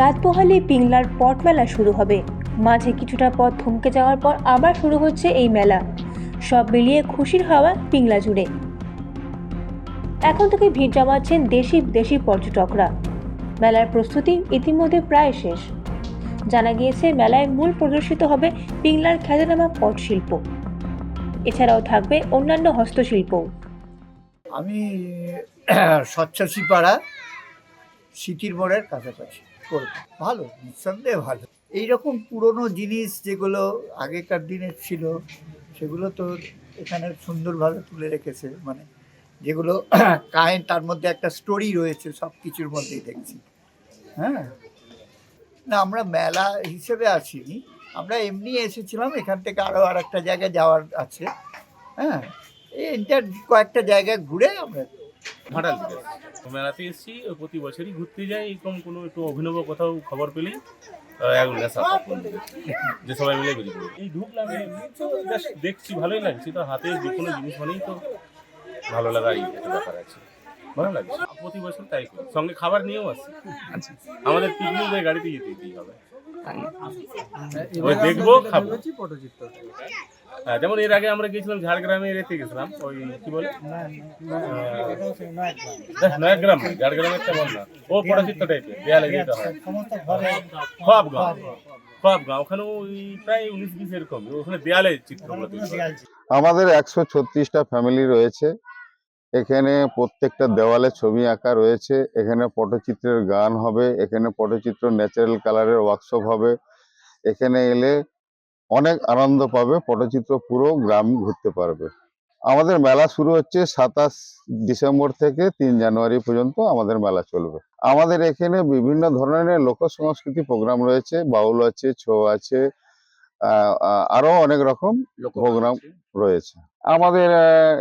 রাত পোহালে পিংলার পট মেলা শুরু হবে। মাঝে কিছুটা পথ থমকে যাওয়ার পর আবার শুরু হচ্ছে এই মেলা। সব মিলিয়ে খুশির হাওয়া পিংলা জুড়ে। এখন থেকে ভিড় জমাচ্ছেন দেশি বিদেশি পর্যটকরা। মেলার প্রস্তুতি ইতিমধ্যে প্রায় শেষ। জানা গিয়েছে, মেলায় মূল প্রদর্শিত হবে পিংলার খ্যাতনামা পট শিল্প এছাড়াও থাকবে অন্যান্য হস্তশিল্পও। আমি স্বচ্ছসীপাড়া সিটির মোড়ের কাছাকাছি। করব ভালো, নিঃসন্দেহে ভালো। এইরকম পুরনো জিনিস যেগুলো আগেকার দিনের ছিল, সেগুলো তো এখানে সুন্দরভাবে তুলে রেখেছে। মানে যেগুলো কাহিন, তার মধ্যে একটা স্টোরি রয়েছে সব কিছুর মধ্যেই দেখছি। হ্যাঁ? না, আমরা মেলা হিসেবে আসিনি। আমরা এমনি এসেছিলাম, এখান থেকে আরও আর একটা জায়গায় যাওয়ার আছে। হ্যাঁ? এই কয়েকটা জায়গায় ঘুরে আমরা তো মেলাতে এসেছি প্রতি বছরই ঘুরতে যাই এরকম কোনো একটু অভিনব কোথাও খবর পেলেই এক নেশা যে সবাই মিলে ঘুরি এই ঢুকলাম দেখছি ভালোই লাগছে তো হাতে যে কোনো জিনিস মানেই তো ভালো লাগার একটা ব্যাপার আছে। ভালো লাগছে। প্রতি বছর তাই করি। সঙ্গে খাবার নিয়েও আসি। আমাদের পিকনিক গাড়িতে যেতে যেতেই হবে। ওই দেখব খাব হ্যাঁ, যেমন এর আগে আমরা গেছিলাম ঝাড়গ্রামে রেতে গেছিলাম ওই কি বলে নয়াগ্রাম ঝাড়গ্রামের একটা বল না ও পরাচিত্র টাইপের দেয়ালে যেটা হয় খোয়াব গাঁও খোয়াব গাঁও ওখানেও ওই প্রায় উনিশ বিশ এরকম ওখানে দেয়ালে চিত্রগুলো আমাদের একশো ছত্রিশটা ফ্যামিলি রয়েছে এখানে প্রত্যেকটা দেওয়ালে ছবি আঁকা রয়েছে। এখানে পটচিত্রের গান হবে, এখানে পটচিত্র ন্যাচারাল কালারের ওয়ার্কশপ হবে। এখানে এলে অনেক আনন্দ পাবে, পটচিত্র পুরো গ্রাম ঘুরতে পারবে। আমাদের মেলা শুরু হচ্ছে সাতাশ ডিসেম্বর থেকে তিন জানুয়ারি পর্যন্ত আমাদের মেলা চলবে। আমাদের এখানে বিভিন্ন ধরনের লোক সংস্কৃতি প্রোগ্রাম রয়েছে। বাউল আছে, ছৌ আছে আরও অনেক রকম প্রোগ্রাম রয়েছে। আমাদের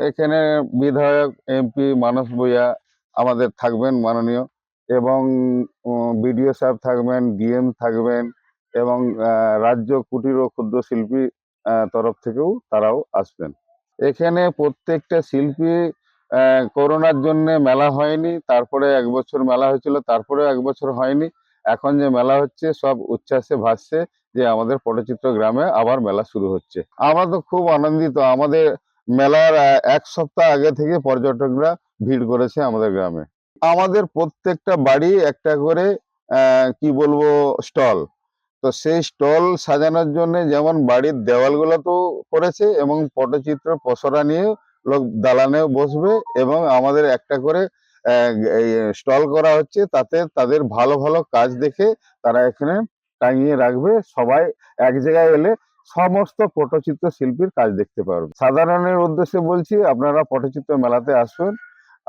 এখানে বিধায়ক এমপি মানস ভূঁইয়া আমাদের থাকবেন মাননীয় এবং বিডিও সাহেব থাকবেন ডিএম থাকবেন এবং রাজ্য কুটির ও ক্ষুদ্র শিল্পী তরফ থেকেও তারাও আসবেন। এখানে প্রত্যেকটা শিল্পী করোনার জন্য মেলা হয়নি তারপরে এক বছর মেলা হয়েছিল তারপরে এক বছর হয়নি। এখন যে মেলা হচ্ছে সব উচ্ছ্বাসে ভাসছে। যে আমাদের পটচিত্র গ্রামে আবার মেলা শুরু হচ্ছে। আমরা তো খুব আনন্দিত। আমাদের মেলার এক সপ্তাহ আগে থেকে পর্যটকরা ভিড় করেছে আমাদের গ্রামে। আমাদের প্রত্যেকটা বাড়ি একটা করে কি বলব, স্টল। তো সেই স্টল সাজানোর জন্য যেমন বাড়ির দেওয়ালগুলো তো করেছে এবং পটচিত্র পসরা নিয়ে লোক দালানেও বসবে এবং আমাদের একটা করে স্টল করা হচ্ছে। তাতে তাদের ভালো ভালো কাজ দেখে তারা এখানে টাঙিয়ে রাখবে, সবাই এক জায়গায় এলে সমস্ত পটচিত্র শিল্পীর কাজ দেখতে পারবে। সাধারণের উদ্দেশ্যে বলছি, আপনারা পটচিত্র মেলাতে আসুন,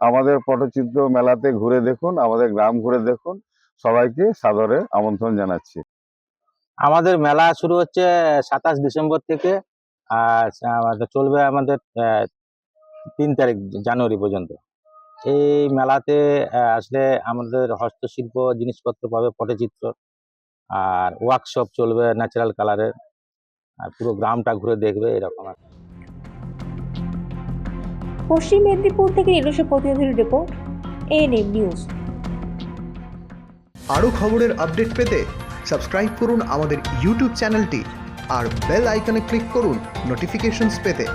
আমাদের পটচিত্র মেলাতে ঘুরে দেখুন, আমাদের গ্রাম ঘুরে দেখুন, সবাইকে সাদরে আমন্ত্রণ জানাচ্ছি। আমাদের মেলা শুরু হচ্ছে সাতাশ ডিসেম্বর থেকে, আর চলবে আমাদের তিন তারিখ জানুয়ারি পর্যন্ত। এই মেলাতে আসলে আমাদের হস্তশিল্প জিনিসপত্র পাবে পটচিত্র। আর ওয়ার্কশপ চলবে ন্যাচারাল কালারের আর পুরো গ্রামটা ঘুরে দেখবে এরকম আর পশ্চিম মেদিনীপুর থেকে নিজস্ব প্রতিনিধির রিপোর্ট এএনএম নিউজ আরও খবরের আপডেট পেতে সাবস্ক্রাইব করুন আমাদের ইউটিউব চ্যানেলটি আর বেল আইকনে ক্লিক করুন নোটিফিকেশনস পেতে।